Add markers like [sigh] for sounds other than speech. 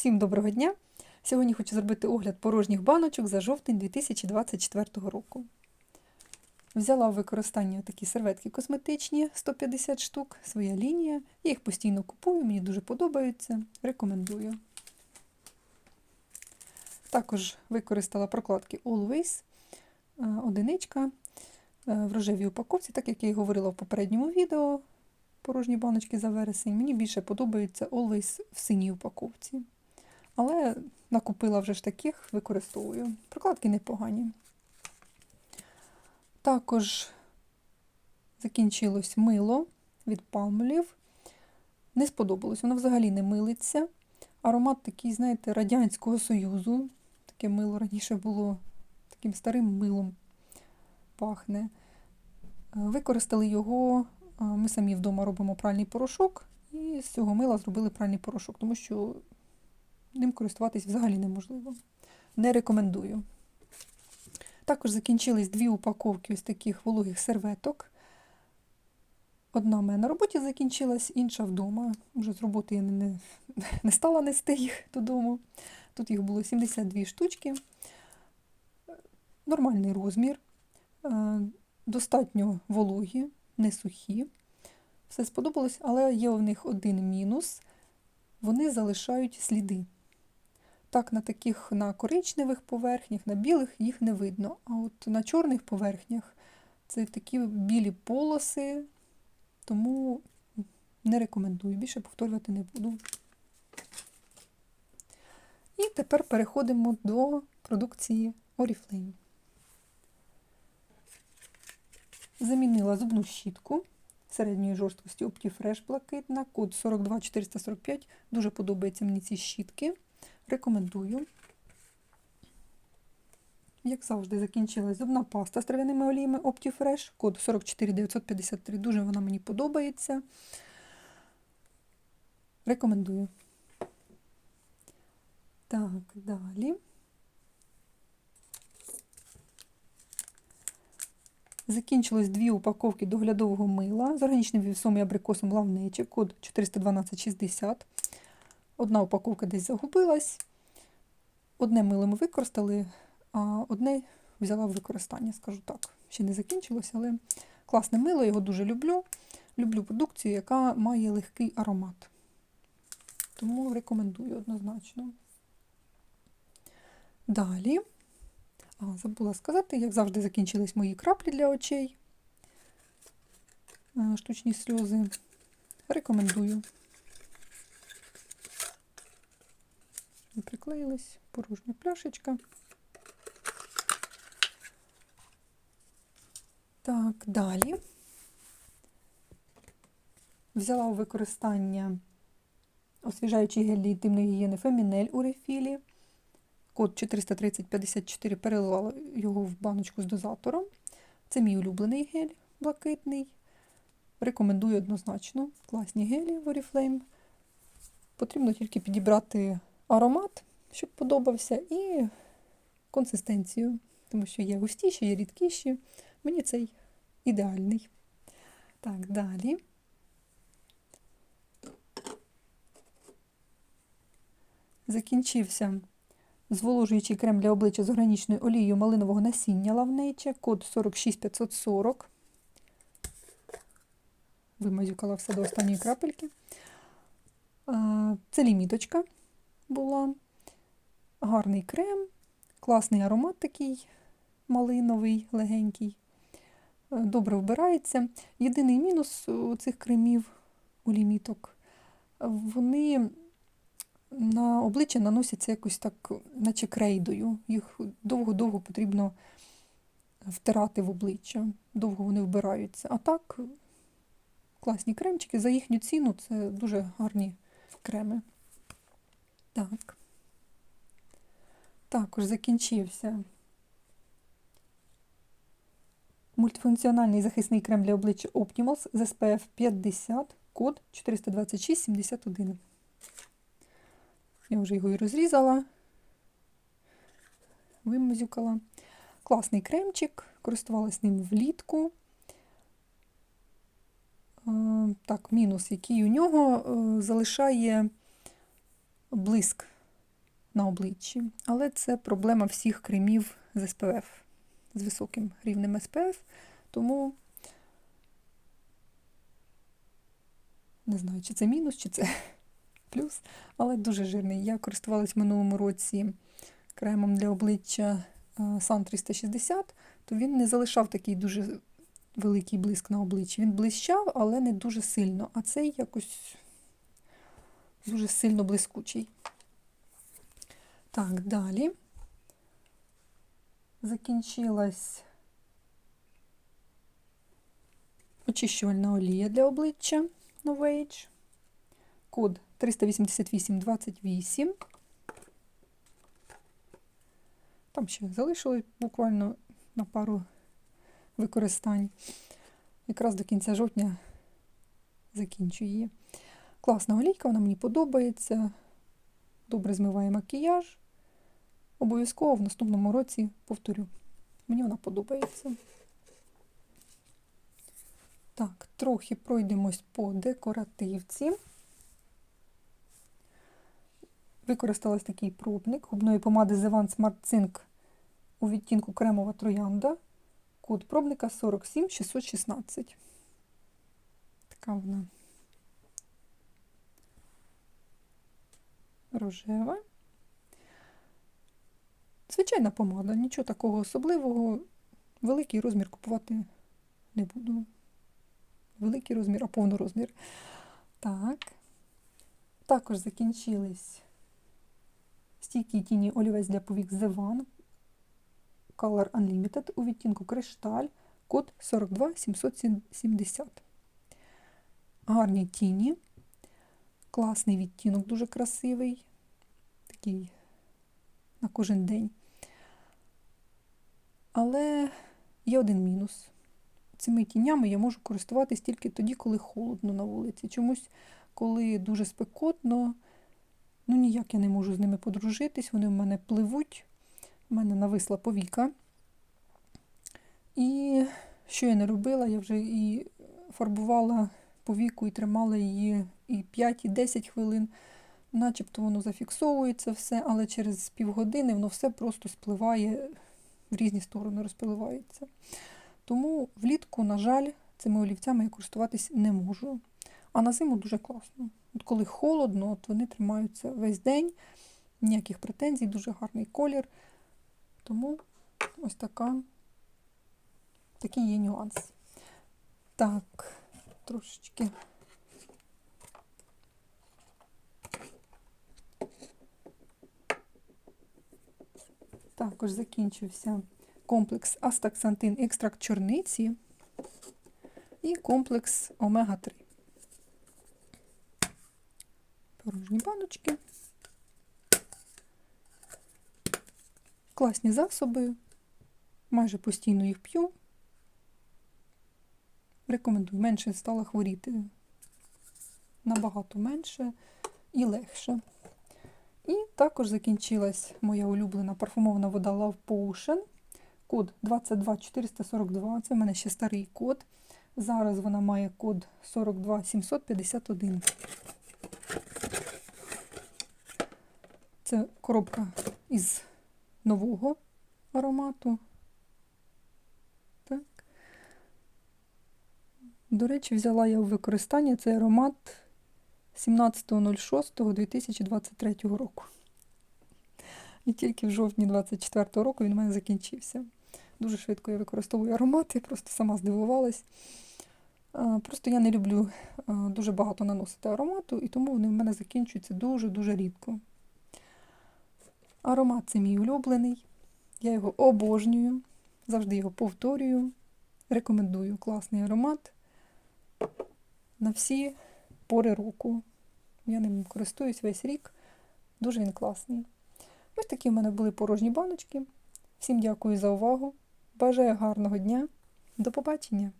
Всім доброго дня! Сьогодні хочу зробити огляд порожніх баночок за жовтень 2024 року. Взяла в використання такі серветки косметичні 150 штук, своя лінія. Я їх постійно купую, мені дуже подобаються. Рекомендую. Також використала прокладки Always, е, одиничка е, в рожевій упаковці, так як я і говорила в попередньому відео. Порожні баночки за вересень. Мені більше подобається Always в синій упаковці. Але накупила вже ж таких, використовую. Прокладки непогані. Також закінчилось мило від Palmolive. Не сподобалось, воно взагалі не милиться. Аромат такий, знаєте, Радянського Союзу. Таке мило раніше було таким старим милом пахне. Використали його, ми самі вдома робимо пральний порошок, і з цього мила зробили пральний порошок, тому що ним користуватись взагалі неможливо. Не рекомендую. Також закінчились дві упаковки ось таких вологих серветок. Одна в мене на роботі закінчилась, інша вдома. Вже з роботи я не, не стала нести їх додому. Тут їх було 72 штучки. Нормальний розмір, достатньо вологі, не сухі. Все сподобалось, але є у них один мінус. Вони залишають сліди. Так, на таких на коричневих поверхнях, на білих їх не видно. А от на чорних поверхнях це такі білі полоси, тому не рекомендую. Більше повторювати не буду. І тепер переходимо до продукції Oriflame. Замінила зубну щітку середньої жорсткості OptiFresh блакитна, код 42445. Дуже подобаються мені ці щітки. Рекомендую. Як завжди, закінчилась зубна паста з трав'яними оліями OptiFresh, код 44953. Дуже вона мені подобається. Рекомендую. Так, далі. Закінчилось дві упаковки доглядового мила з органічним вівсом і абрикосом лавнечі, код 41260. Одна упаковка десь загубилась. Одне мило ми використали, а одне взяла в використання, скажу так. Ще не закінчилось, але класне мило, його дуже люблю. Люблю продукцію, яка має легкий аромат. Тому рекомендую однозначно. Далі, а, забула сказати, як завжди, закінчились мої краплі для очей. Штучні сльози. Рекомендую. Приклеїлась порожня пляшечка. Так, далі взяла у використання освіжаючий гель для інтимної гігієни Фемінель у рефілі. Код 43054 переливала його в баночку з дозатором. Це мій улюблений гель блакитний. Рекомендую однозначно класні гелі в Oriflame. Потрібно тільки підібрати аромат, щоб подобався, і консистенцію, тому що є густіші, є рідкіші. Мені цей ідеальний. Так, далі. Закінчився зволожуючий крем для обличчя з органічною олією малинового насіння лавнече, код 46540. Вимазюкала все до останньої крапельки. Це ліміточка була. Гарний крем, класний аромат такий малиновий, легенький. Добре вбирається. Єдиний мінус у цих кремів у ліміток, вони на обличчя наносяться якось так, наче крейдою. Їх довго-довго потрібно втирати в обличчя, довго вони вбираються. А так, класні кремчики. За їхню ціну це дуже гарні креми. Так. Також закінчився мультифункціональний захисний крем для обличчя Optimals з SPF 50, код 42671. Я вже його і розрізала, вимазюкала. Класний кремчик, користувалась ним влітку. Так, мінус, який у нього залишає блиск на обличчі. Але це проблема всіх кремів з СПФ, з високим рівнем СПФ. Тому не знаю, чи це мінус, чи це [laughs] плюс, але дуже жирний. Я користувалась в минулому році кремом для обличчя Sun 360, то він не залишав такий дуже великий блиск на обличчі. Він блищав, але не дуже сильно. А цей якось дуже сильно блискучий. Так, далі. Закінчилась очищувальна олія для обличчя Novage. Код 38828. Там ще залишилось буквально на пару використань. Якраз до кінця жовтня закінчую її. Класна олійка, вона мені подобається. Добре змиває макіяж. Обов'язково в наступному році повторю. Мені вона подобається. Так, трохи пройдемось по декоративці. Використалась такий пробник губної помади The One Smart Zinc у відтінку кремова троянда. Код пробника 47616. Така вона рожева. Звичайна помада, нічого такого особливого. Великий розмір купувати не буду. Великий розмір, а повний розмір. Так. Також закінчились стійкі тіні олівець для повік The One Color Unlimited у відтінку кришталь, код 42770. Гарні тіні. Класний відтінок, дуже красивий. Такий на кожен день. Але є один мінус. Цими тінями я можу користуватись тільки тоді, коли холодно на вулиці. Чомусь, коли дуже спекотно, ну ніяк я не можу з ними подружитись, вони в мене пливуть, в мене нависла повіка. І що я не робила, я вже і фарбувала повіку і тримала її і 5, і 10 хвилин. Начебто воно зафіксовується все, але через півгодини воно все просто спливає в різні сторони, розпливається. Тому влітку, на жаль, цими олівцями я користуватись не можу. А на зиму дуже класно. От коли холодно, от вони тримаються весь день, ніяких претензій, дуже гарний колір. Тому ось така, такий є нюанс. Так, трошечки. Також закінчився комплекс Астаксантин екстракт чорниці і комплекс Омега-3. Порожні баночки. Класні засоби. Майже постійно їх п'ю. Рекомендую, менше стала хворіти. Набагато менше і легше. І також закінчилась моя улюблена парфумована вода Love Potion. Код 22442. Це в мене ще старий код. Зараз вона має код 42751. Це коробка із нового аромату. Так. До речі, взяла я в використання цей аромат 17.06.2023 року. І тільки в жовтні 24 року він у мене закінчився. Дуже швидко я використовую аромати, просто сама здивувалась. Просто я не люблю дуже багато наносити аромату, і тому вони в мене закінчуються дуже-дуже рідко. Аромат це мій улюблений. Я його обожнюю, завжди його повторюю. Рекомендую класний аромат на всі пори року. Я ним користуюсь весь рік. Дуже він класний. Ось такі в мене були порожні баночки. Всім дякую за увагу. Бажаю гарного дня. До побачення!